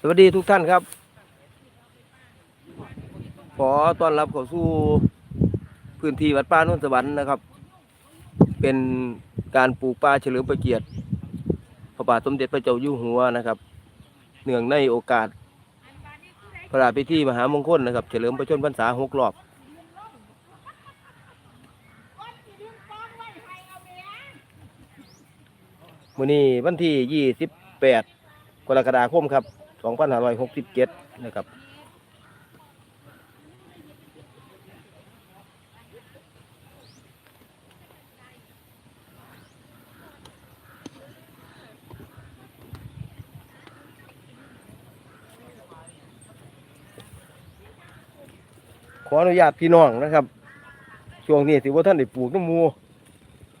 สวัสดีทุกท่านครับ ขอต้อนรับเข้าสู่พื้นที่วัดป่านุ่นสวรรค์นะครับ เป็นการปลูกป่าเฉลิมพระเกียรติพระบาทสมเด็จพระเจ้าอยู่หัวนะครับ เนื่องในโอกาสพระราชพิธีมหามงคลนะครับ เฉลิมพระชนมพรรษาหกรอบ มื้อนี้วันที่ 28 กรกฎาคมครับ 2567 นะครับขออนุญาตพี่น้องนะครับ ช่วงนี้ถือว่าท่านได้ปลูกน้ำมู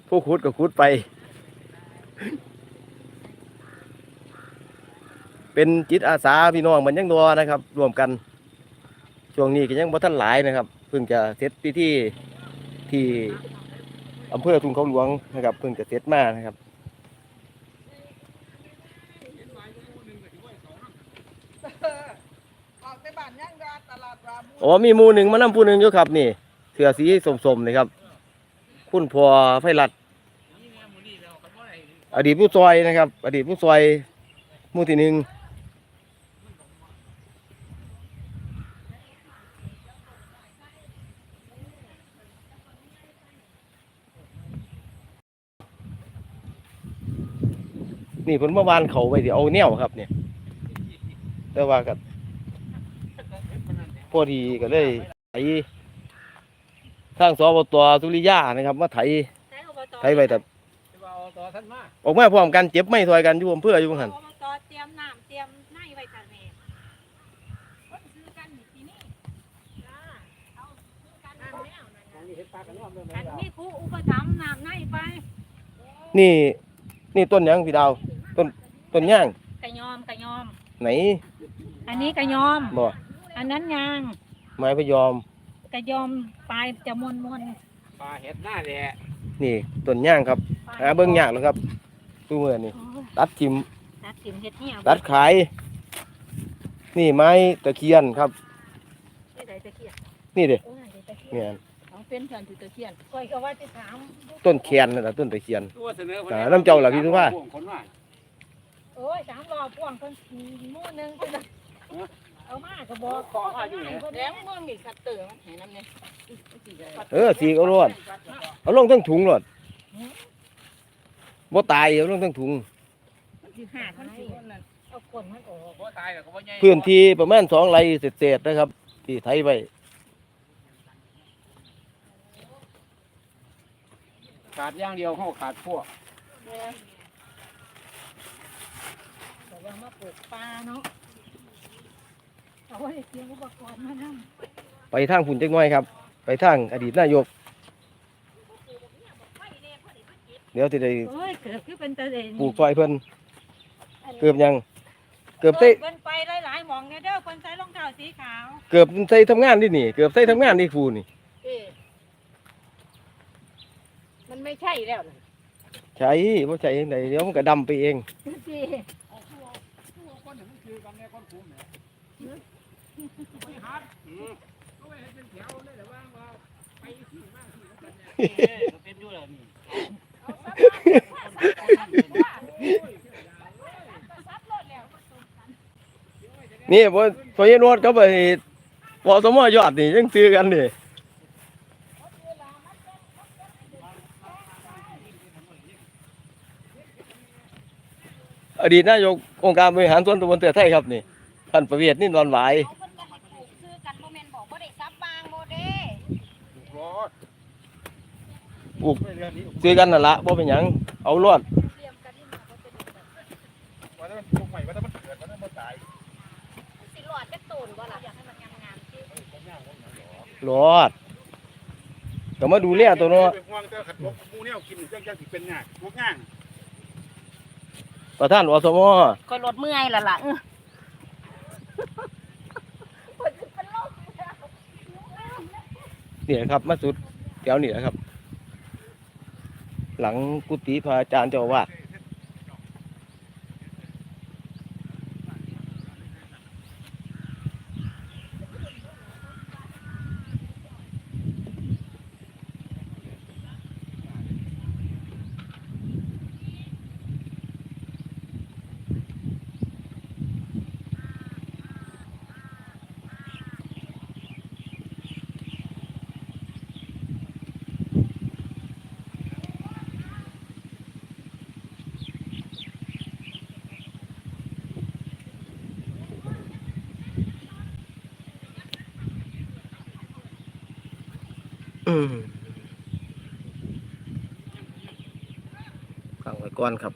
ผู้ขุดก็ขุดไป เป็นจิตอาสาพี่น้องมันยังดอนะครับ รวมกัน ช่วงนี้ก็ยังบ่ท่านหลายนะครับ เพิ่งจะเสร็จพิธีที่อำเภอทุ่งเขาหลวงนะครับ เพิ่งจะเสร็จมานะครับอ๋อมีมูหนึ่งมานำผู้หนึ่งอยู่ครับ นี่เสือสีสมๆนี่ครับ คุณพ่อไฟรัดอดีตผู้ซอยนะครับ อดีตผู้ซอยมู่ที่หนึ่ง นี่เพิ่นเมื่อวานเขาไปที่เอาแนวครับ เนี่ยแต่ว่ากับพอดีก็เลยไถทางสอบตสุริยานะครับมาไถไถไปแต่ออกมาพร้อมกันเจ็บไม่ซอยกันอยู่อำเภออยู่บังหันอบตเตรียมน้ำเตรียมไนไว้กันแม่คนซื้อกันนี่ที่นี่จ้าเอาซื้อกันแล้วนั่นน่ะกันมีครูอุปถัมภ์น้ำไนไป นี่นี่ต้นหยังพี่ดาว ต้นต้นย่างกระยอมกระยอม ไหนอันนี้กระยอม บ่อันนั้นยางไม้พะยอม กระยอมปลายจะมวนมวนปลาเห็ดหน้าแหละนี่ต้นย่างครับๆหาเบิ่งยากแล้วครับตู้มือนี่โอ้ยตัดทิมตัดสินเฮ็ดเหี้ยตัดขาย นี่ไม้ตะเคียนครับไม่ได้ตะเคียนนี่เด้โอ้ยได้ตะเคียนเนี่ยของเป็นเถื่อนถือตะเคียนก้อยก็ว่าจะถามต้นแคนนั่นแหละต้นตะเคียน ตัวเสนออ่าน้ำเจ้าล่ะพี่สุภาพ คนว่า โอ้ยสามรอบพ่วงคนหมู่หนึงคนละเอามาก็บอกขอมาอยู่ไหน แล้วเมืองนี่คัตเตอร์มันเห็นน้ำเนี่ยเออสีเอารวดเอาลงทั้งถุงรวดบ่ตายเอาลงทั้งถุงสิหาคนสิคนนั้นเอาคนมันออกบ่ตายแล้วก็บ่ใหญ่พื้นที่ประมาณสองไร่เศษๆนะครับ ที่ไถไว้ขาดอย่างเดียวเขาขาดพวก แต่ว่ามาปลูกปลาเนาะเอาไว้เตรียมอุปกรณ์มานั่งไปทางฝุ่นจักหน้อยครับ ไปทางอดีตนายก เดี๋ยวจะได้โอ้ยเกือบคือเป็นตะเดนปลูกซอยเพิ่นเกือบยัง เกือบใส่เพิ่นไปหลายๆหมองเนี่ยเด้อคนใส่รองเท้าสีขาวเกือบใส่ทำงานนี่นี่ เกือบใส่ทำงานนี่ฟูนี่ เอ๊ะมันไม่ใช่แล้วนะใช่บ่ใช่ยังไงเดี๋ยวมันก็ดำไปเองสิ คนมันคือกันแน่คนคุ้มเนี่ยไม่หัดอืมก็ไม่เห็นเป็นแถวเลยแต่ว่าว่าไปที่มากที่นั่น เนี่ยเป็นอยู่แล้วนี่นี่บ่พอยนวดก็ไปวอสมอยอดนี่ยังซื้อกันนี่อดีตนายกองค์การบริหารส่วนตำบลเตือไทยครับนี่ท่านประเวศนี่นอนหวาย เอาเพิ่นก็ให้ปลูกซื้อกันบ่แม่นบอกบ่ได้ซับบางบ่เด้ รอด ปลูก ไม่เรื่ องนี้ซื้อกันนั่นละบ่เป็นหยังเอารอดเตรียมกันนี่มาบ่เป็นแบบว่าถ้ามันปลูกใหม่ว่าถ้ามันเกิดว่าถ้ามันตายสิหลอดจักตูนบ่ล่ะอยากให้มันงามๆสิรอดก็มาดูแลตัวเนาะเป็นห่วงแต่ขัดพวกหมูเนี่ยกินจังจังสิเป็นง่ายพวกง่างประธานอสมก็ลดเมื่อยและล่ะเออเนี่ยครับมาสุดแถวนี่แหละครับ หลังกุฏิพระอาจารย์เจ้าอาวาด อืมฟังไว้ก่อนครับ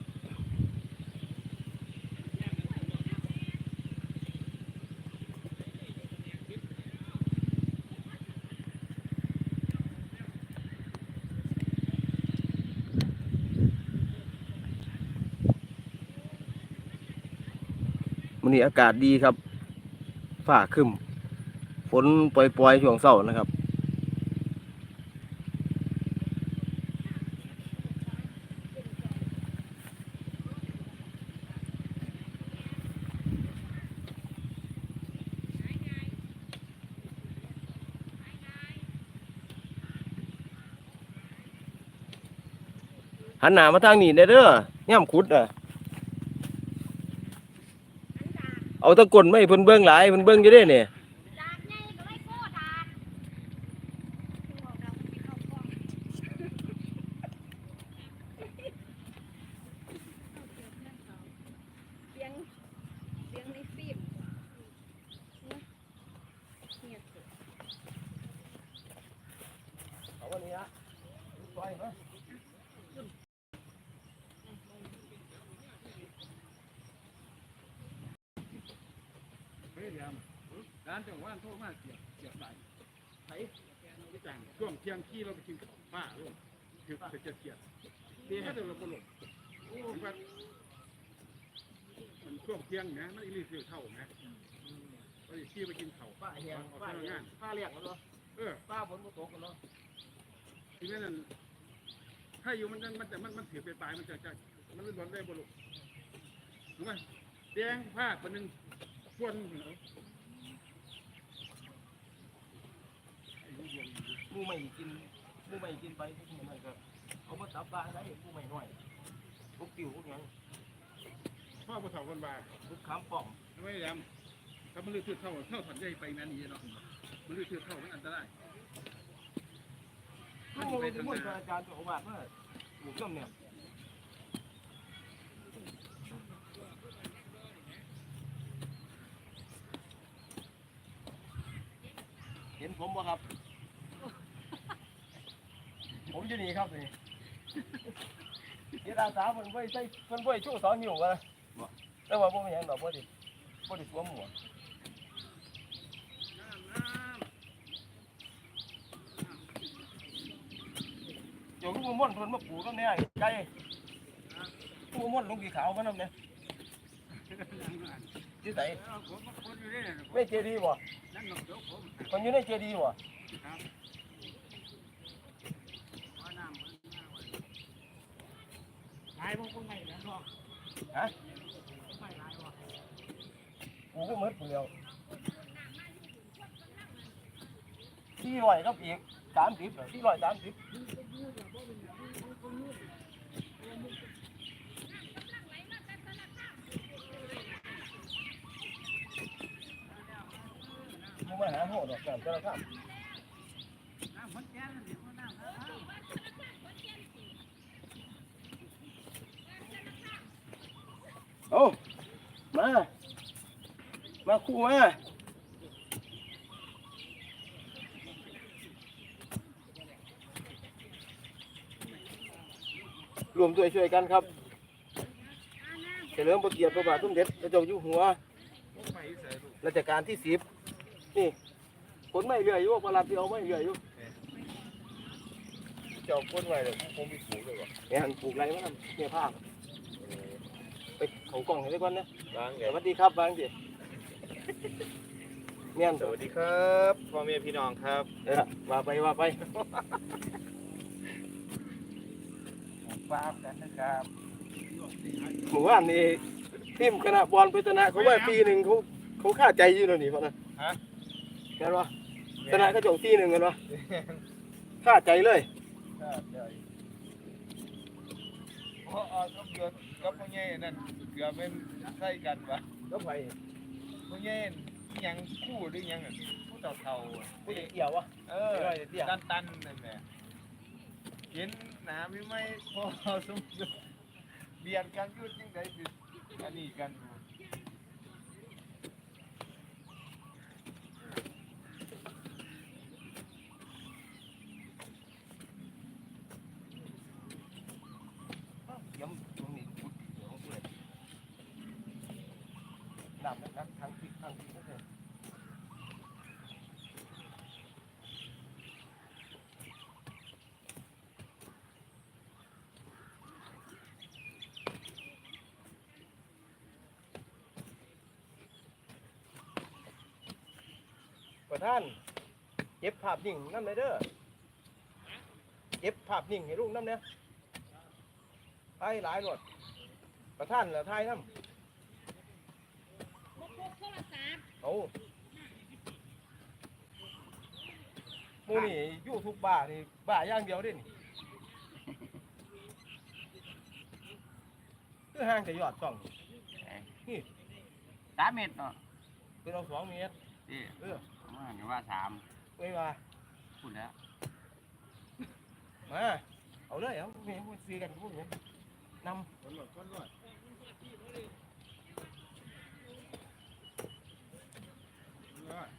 ันนี้อากาศดีครับฝ้าคึมฝนปล่อยๆ ช่วงเช้านะครับ หันหน้ามาทางนี้ได้เด้อย่ำขุดอะเอาตะกร้นไม่เพิ่นเบิ่งหลายเพิ่นเบิ่งอยู่เด้เนี่ยเอกเราไปเข้เนี่ยเอาวันนี้ละปล่อยมา เฮ้ยเดี๋ยวร้านจังหวัดโทรมาเสียบเสียบไหลไถไม่จังช่วงเที่ยงขี้เราไปกินป้าลูกคือไปเจ็ดเกียร์เดี๋ยวเราปหลงโอ้แบบมันช่วงเที่ยงนะมันอีรีสิวเท่านะเราจะขี้ไปกินเข่าป้าเฮียกป้าพลังเฮียงาป้าเรียกแล้วเนาะเออป้าฝนตกกันเนาะทีนี้นั่นถ้าอยู่มันมันจะมันมันถือไปปลายมันจะจะมันไม่ร้อนได้บ่ลูกรู้ไหมแดงผ้าคนหนึ่งควนเหรอ หมู่ไม่กินหมู่ไม่กินไปพวกนี้มันก็เอามาตับบ้านได้หมู่ไม่น้อยพวกติวพวกหยังพ่อผู้สาวคนบาพวกขามป่องไม่ยำถ้ามันลือถือเท่าเท่าถอนใหญ่ไปนั่นนี่เนาะมันลือถือเท่ามันอันตรายลูกมันเป็นมวยพระอาจารย์เจ้าอาวาสมาหมู่ย่อมเนี่ยเห็นผมบ่ครับผม อยู่นี่ครับนี่เดี๋ยวอาสาเพิ่นบ่ได้ใส่เพิ่นบ่ได้ชูสองนิ้วกันนะแต่ว่าบ่มีหยังดอกบ่ได้บ่ได้สวมหมวกเดี๋ยวลูกม่วนเพิ่นมาปลูกนำเนี่ยไก่ลูกม่วนลงกี่ขาวมานำเนี่ยที่ไหนผมคนอยู่นี่ไม่เจดีย์บ่นั่นหนอกเดี๋ยวผมมันอยู่ในเจดีย์บ่ายพวกคนใหม่แล้วเนาะฮะปลูกก็หมดผู้เดียวที่ร้อยครับอีกสามสิบที่ร้อยสามสิบมึงมาหาโหดอกกันก็แล้ครับน้ำมันแก่แล้ว เดี๋ยวน้ำโอ้มา มาคู่มา รวมด้วยช่วยกันครับ เฉลิมพระเกียรติพระบาทสมเด็จพระเจ้าอยู่หัวไปใส่ลูกรัชกาลที่สิบนี่ผลไม่เรื่อยอยู่ประหลัดที่เอาไม่เรื่อยอยู่เจ้าคนไว้เลยคงมีผูกเลยวะเนี่ยหันปลูกไรมาทำเนี่ยภาพ ไปเขากล่องให้ได้ก่อนนะบางสวัสดีครับบางทีเนี่ยสวัสดีครับพ่อแม่พี่น้องครับเออว่าไปว่าไปฝากกันนะครับหมู่บ้านนี่ทีมคณะบอลพัฒนาเขาว่าปีหนึ่งเขาเขาค่าใจอยู่แล้วนี่พ่อนะฮะเห็นปะชนะเขาจงปีหนึ่งกันปะค่าใจเลยครับใช่เพราะเอากับเดือน กับพ่อใหญ่นั่นเกือบเป็นใส่กันวะก็ไปพ่อใหญ่อิหยังคู่หรืออิหยังอะผู้เฒ่าเฒ่าๆอะผู้เกี่ยววะเออไม่ได้เตี้ยตันตันๆนั่นแหละเห็นหนาพี่ไม่พอสมควรเบียดกันอยุดยังไงสิอันนี้กันอยู่ ย้ำตรงนี้พุดเดี๋ยวเพื่อนดำนะครับทั้งพริกทั้งพริกก็เลย ประท่านเก็บภาพนิ่งน้ำเลยเด้อเก็บภาพนิ่งให้ลูกน้ำเนี่ยไอ้หลายรถประท่านละทายน้บ่พกโทรศัพท์ำเอาหมูนี่อยู่ทุกบ้านี่บ้าอย่างเดียวเด่นคือห่างแต่ยอดช่องสามเมตรเนาะคือเราสองเมตรนี่เออ ว่าไงว่าสามไม่ว่าพูดแล้วมาเอาเลยเอาเมียพูดซีกันพูดเลยนคนรถคนรถรถำ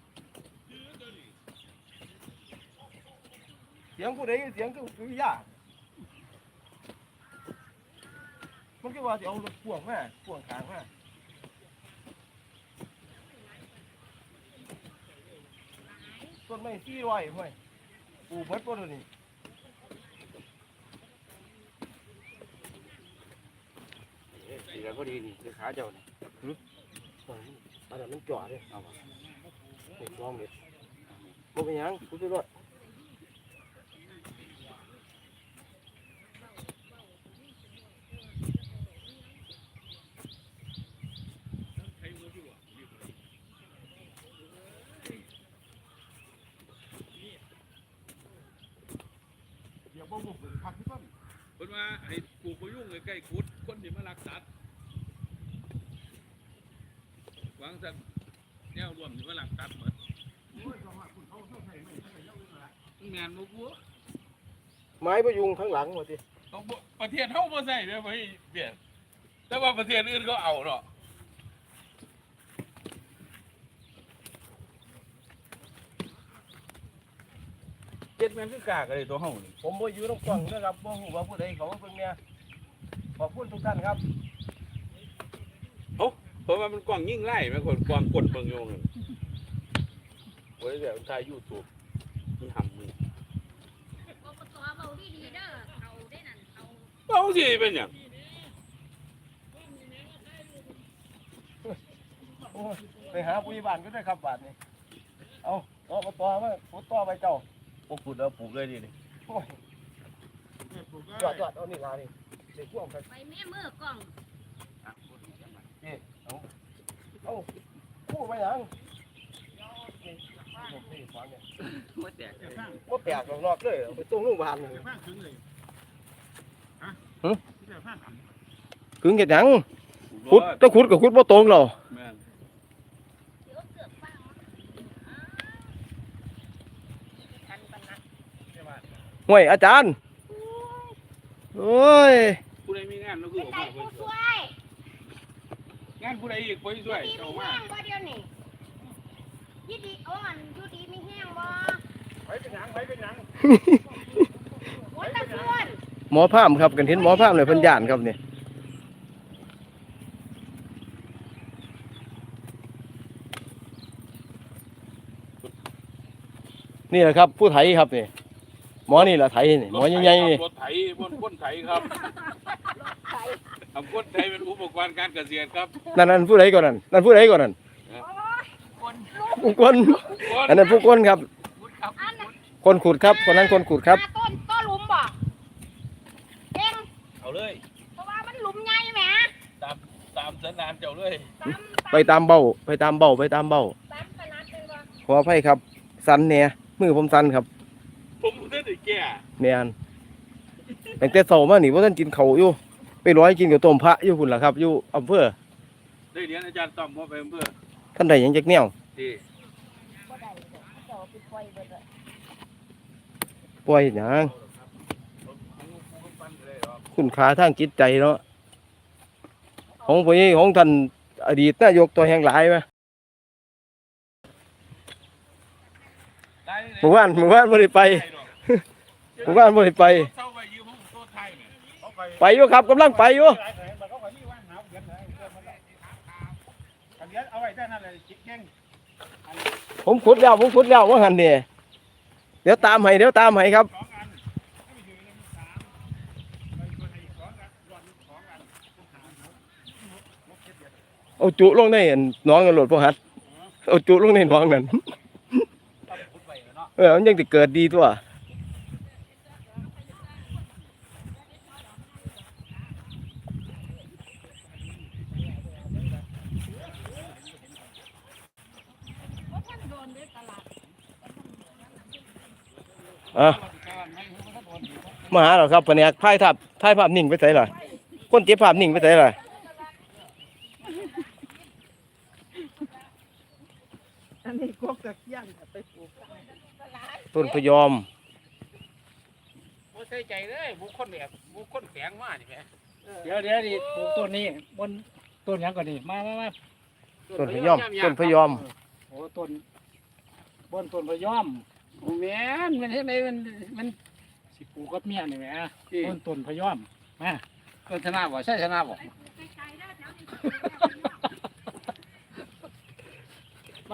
เสียงผู้ใดเสียงคือยากมันก็ว่าจะเอารถพ่วงมาพ่วงขางมา ต้นไม้สี่ร้อยห้วยปลูกเบิดต้นเลยวนี่สีแล้วก็ดีนี่คือขาเจ้านี่อันนั้นมันจ่อเลยเอาเด็กลองเด็ดบ่เป็นหยังกูจะรอด เดี๋ยวบ่บุกพักที่ต้น เพิ่น ว่าให้ปลูกประยุ่งใกล้ๆกุด คนที่มารักสัตว์หวังสัตว์แนวรวมที่มารักสัตว์เหมือนงานบ่กูไม้ประยุงข้างหลังหมดทีต้องบ่ประเทศเฮาบ่ใส่เด้อบ่ให้เปลี่ยนแต่ว่าประเทศอื่นเขาเอาเนาะ ดแม่นคือกากเลยตัวเฮานี่ผมบ่อยู่ตรงกล่องนะครับบ่ฮู้ว่าผู้ใดเขามาเบิ่งเนี่ยขอบคุณทุกท่านครับเพราะว่ามันกว้างยิ่งไล่แม่นคนกว้างกดเบิ่งโยงนั่นโอ้ยแบบถ่าย YouTube มีหำมืออบตเว้าดีๆเด้อเขาได้นั่นเขาเอาสิเป็นหยังโอ้ยไปหาผู้ใหญ่บ้านก็ได้ครับบาทนี่เอาต่อมาต่อมาพุดต่อไปเจ้า บ่พูดแล้วปลูกเลยดินี่โอ้ยยอดยอดเอานี่ลานี่เด็กพวกกันไปแม่มือกล้องเอาผู้ไปหยังนี่นี่ฟังเนี่ยไม่แตกเดี๋ยวข้างบ่แปลกหรอกนอกเลยเอาไปส่งโรงพยาบาลเลยเดี๋ยวข้างถึงเลยฮะเดี๋ยวข้างถึงขึงเฮ็ดหยังขุขุดถ้าขุดก็ขุดบ่ตรงหรอก แม่น เดี๋ยวเกือบฟังทันปานนั้น ห่วยอาจารย์โอ้ยผู้ใดมีงานก็คือออกมาผู้ช่วยงานผู้ใดอีกผู้ช่วยดีเจ้ามีมาแห้งบ่เดียวนี่ยี่ดีอ่อนอยู่ดีมีแห้งบ่ไปเป็นหยังไปเป็นหยังโอ้ยตะเพื่อนหมอพามครับกันเห็นหมอพามเลยเพิ่นย่านครับเนี่ยนี่แหละครับ ผู้ไถครับเนี่ย หมอนี่แหละไถนี่หมอใหญ่ๆนี่รถไถบนก้นไถครับทำก้นไถเป็นอุปกรณ์การเกษตรครับนั่นนั่นผู้ใดก่อนนั่นนั่นผู้ใดก่อนนั่นผู้คนอันนั้นผู้คนครับอันนั้นคนขุดครับคนนั้นคนขุดครับหาต้นต้นหลุมบ่เก่งเอาเอาเลยเพราะว่ามันหลุมใหญ่แหมตามตามสันดานเจ้าเลยตามไปตามเบ้า ไปตามเบ้าไปตามเบ้าตามขนาดเลยว่าขออภัยครับ สันเนี่ยมือผมสันครับผมไม่ได้ แก่แม่นตั้งแต่เช้ามานี่ว่าท่านกินเขาวอยู่ ไปร้อยกินกับต้มพระอยู่พุ่นล่ะครับ อยู่อำเภอได้เรียนอาจารย์ต้อมว่าไปเพื่อท่านใดหยังจักแนวที่บ่ได้ดอกเจ้าเอาไปปล่อยเบิดเลยปล่อยหยังคุณค่าทางจิตใจเนาะของพวกนี้ของท่านอดีตนายกตัวแห่งหลายไหมหมู่บ้านหมู่บ้านบ่ได้ไปหมู่บ้านบ่ได้ไปเศร้าไป ยืมห้องโต๊ะไทยเนี่ยเขาไป ไปอยู่ครับกำลังไปอยู่เอาไว้ได้นั่นเลยจิกแข้งผมขุดแล้วผมขุดแล้วว่าหันเนี่ยเดี๋ยวตามให้เดี๋ยวตามให้ครับสองอันไม่อยู่ในสามไปคนให้สองอันรอนสองอันผมหาหกหกเจ็ดเดือนเอาจุลงในอันหน้องกันโหลดพวกหัดเอาจุลงในหน้องนั่นต้องพุดไปเนาะเออมันยังจะเกิดดีตัวอะ มาหาเหรอครับปะเนี่ยถ่ายทับถ่ายภาพนิ่งไปใส่หรอคนเก็บภาพนิ่งไปใส่หรออันนี้กบตะเคียนไปปลูกต้นพยอมบ่ใส่ใจเลยบุคคลแบบบุคคลแฝงมานี่แหมเดี๋ยวเดี๋ยวดิปลูกต้นนี้บนต้นหยังก่อนนี่มามามาต้นพยอมต้นพยอมโอ้ต้นบนต้นพะยอมโอ้แม่นมันเฮ็ดไดมันมัน สิปลูกกับเมียนี่แหมต้นต้นพะยอมมาต้นชนะบ่ใช่ชนะบ่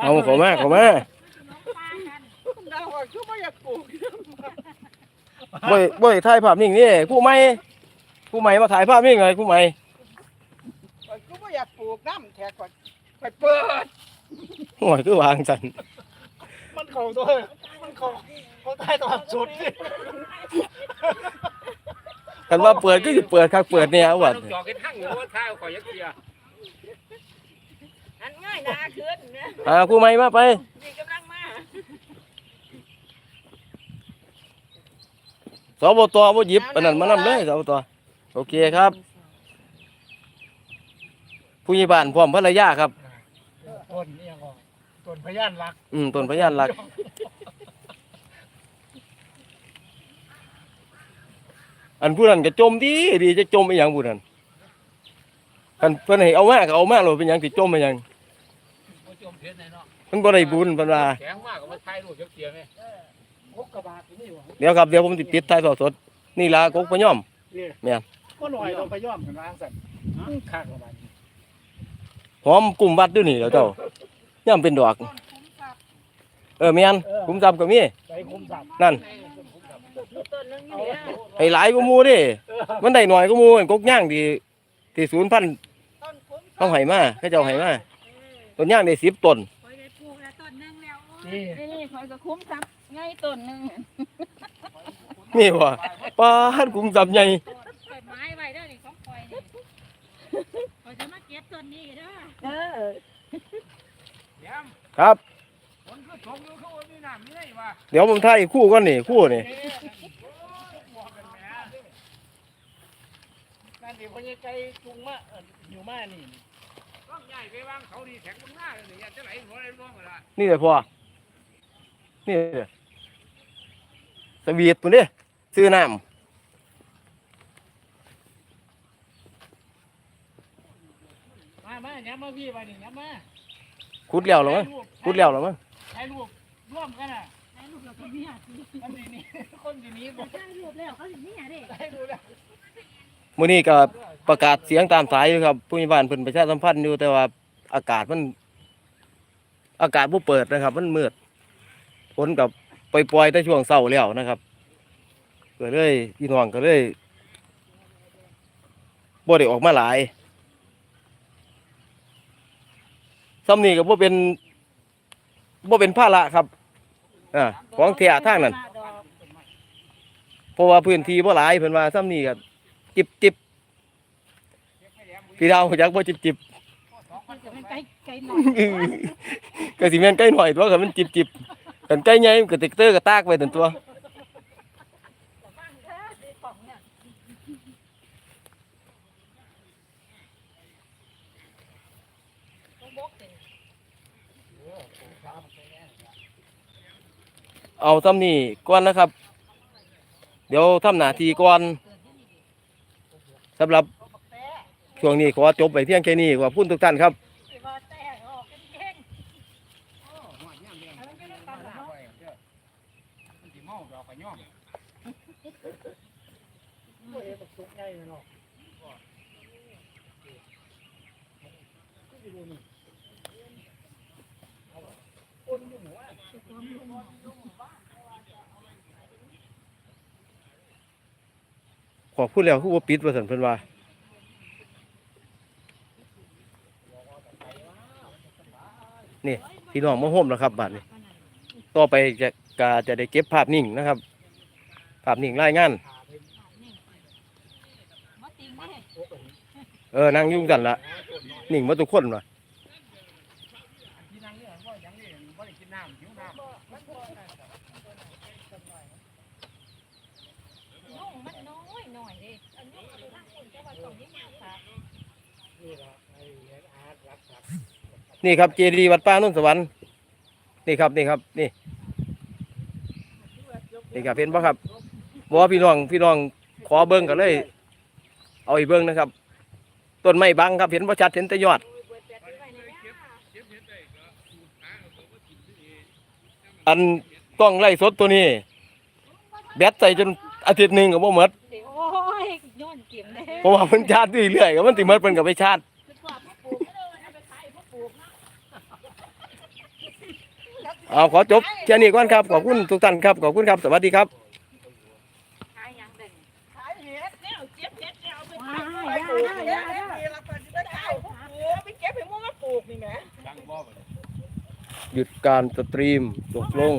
เอาเขามาเขามาดาวคือไม่อยากปลูกบ่อยบ่อยถ่ายภาพนิ่งนี่ผู้ใหม่ผู้ใหม่มาถ่ายภาพนิ่งเลยผู้ใหม่ก็ไม่อยากปลูกน้ำแทกก่อนไปเปิด โอ้ยคือวางสันมันเข้าตัวมันเข้า เขาใต้ตอนสุดสิกันว่าเปิดก็สิเปิดครับเปิดเนี่ยว่าจอกเฮ็ดหั่งอยู่ว่าข้าวข่อยยักเสียอันง่ายนาขึ้นเนี่ยอ่าผู้ใหม่มาไปนี่กำลังมาสบตบ่หยิบอันนั้นมานำเลยสบตโอเคครับ ผู้ใหญ่บ้านพร้อมภรรยาครับต้นนี่ยังก็ต้นพยานรัก อืมต้นพยานหลัก อันผู้นั้นก็จมดีดีจะจมอีหยังผู้นั้นคันเพิ่นให้เอามาก็เอามาโลดเป็นหยังสิจมอีหยังบ่จมเพชรแน่เนาะมันบ่ได้บุญเพิ่นว่าแข็งมากก็มาถ่ายรูปยักเสียแม่พกกระบะที่นี่หว่าเดี๋ยวครับเดี๋ยวผมสิปิดท้ายทอดสดนี่ล่ะกกพะย่อมก็ลอยลงพะยอมกันวางสั่นข้างกระบะนี่หอมกลุ่มวัดด้วยนี่เดี๋ยวเจ้าย่ำเป็นดอก เออแม่นกลุ่มซับก็มีใจคุมสับนั่น ต้นนึงอยู่เนี่ยให้หลายกว่าหมู่เดิมันได้หน่อยกว่าหมู่อันกกย่างที่ที่ศูนย์พันต้นคุ้มเขาให้มาเขาเจ้าให้มาต้นย่างได้10ต้นคอยได้ปลูกแล้วต้นนี่คอยก็คุ้มครับง่ายต้นนึงนี่บ่ปานกลุ่มซับใหญ่คอยไม้ไว้ด้นี่ของคอยนี่คอยจะมาเก็บต้นนี้ด้เออครับคนคือตกอยู่เขาว่ามีน้ำมีไหนวะเดี๋ยวผมถ่ายคู่ก่อนนี่คู่นี่ นั่นดิพญาไก่จุงมาเอ่ออยู่มานี่ต้องใหญ่ไปวางเขาดีแข็งมันหน้าเลยนี่อยากจะไหลหัวไหลร่วงเลยล่ะนี่เลยพ่อ นี่เลยสวีทปุ่นเด้ซื้อน้มามาย้ำมาพี่มานี่ย้ำมาำขุดแล้วเหรอมั้งขุดแล้วเหรอมั้งถ่ายรูปร่วมกันอะได้ลูกเราต้นนี้อะคนที่นี่คนที่นี่บอกได้รูปแล้วเขาสิเนี่ยเด้ได้ดูแล้ว มื้อนี้ก็ประกาศเสียงตามสายอยู่ครับผู้ใหญ่บ้านเพิ่นประชาสัมพันธ์อยู่แต่ว่าอากาศมัน อากาศบ่เปิดนะครับ มันมืดฝนกับปล่อยๆแต่ช่วงเช้าแล้วนะครับก็เลยพี่น้องก็เลยบ่ได้ออกมาหลายซ้ำนี้ก็บ่เป็นบ่เป็นภาระครับอ่าของแท้ทางนั้นเพราะว่าพื้นที่บ่หลายเพิ่นว่าซ้ำนี้ก็ จิบจิบพี่ดาวอยากบ่จิบจิบมันจะเป็นไก่ไก่หน่อยๆก็สิแม่นใกล้หน่อยตัวก็มันจิบจิบๆกันใกล้ใหญ่มันก็ติกเตอร์ก็ตากไว้ตันตัวของเนี่ยต้องบกเลยเอาซ้ำนี่ก่อนนะครับ เดี๋ยวทำหน้าที่ก่อน สำหรับช่วงนี้ขอจบไปเพียงแค่นี้ขอบคุณทุกท่านครับสิว่าแต่ออกกันเก่งอันนั้นก็ต้องเนาะมันสิเมาดอกกระย่อม ขอพูดแล้วคือว่าปิดว่าสันเพิ่นว่านี่พี่น้องมาโฮมแล้วครับบัดนี้ต่อไปจะกาจะได้เก็บภาพนิ่งนะครับ ภาพนิ่งรายงานเออนั่งยุ่งกันละนิ่งมาทุกคนว่ะ ที่นั่งเนี่ยว่าอย่างนี้บ่ได้กินน้ำหิวน้ำ นุ่งมันน้อยหน่อยเด้อันนี้คือทางคนจะว่าต้องยิ่งมากค่ะ นี่ครับเจดีย์วัดป่านุ่นสวรรค์นี่ครับนี่ครับนี่นี่ครับเห็นปะครับบอกว่าพี่น้องพี่น้องขอเบิ้งกันเลย เอาอีกเบิ้งนะครับต้นไม้บังครับเห็นประชัดเห็นแต่ยอด อันต้องไล่สดตัวนี้ แบตใส่จนอาทิตย์หนึ่งก็บ่หมดเดี๋ยวโอ้ยย้อนเก็บเด้เพราะว่ามันชาร์จเรื่อยๆก็มันติหมดเพิ่นก็ไปชาร์จ คือว่าผู้ปลูกก็เลยเอาไปขายผู้ปลูกเนาะ เอาขอจบแค่นี้ก่อนครับ ขอบคุณทุกท่านครับ ขอบคุณครับ สวัสดีครับ หยุดการสตรีมตกลง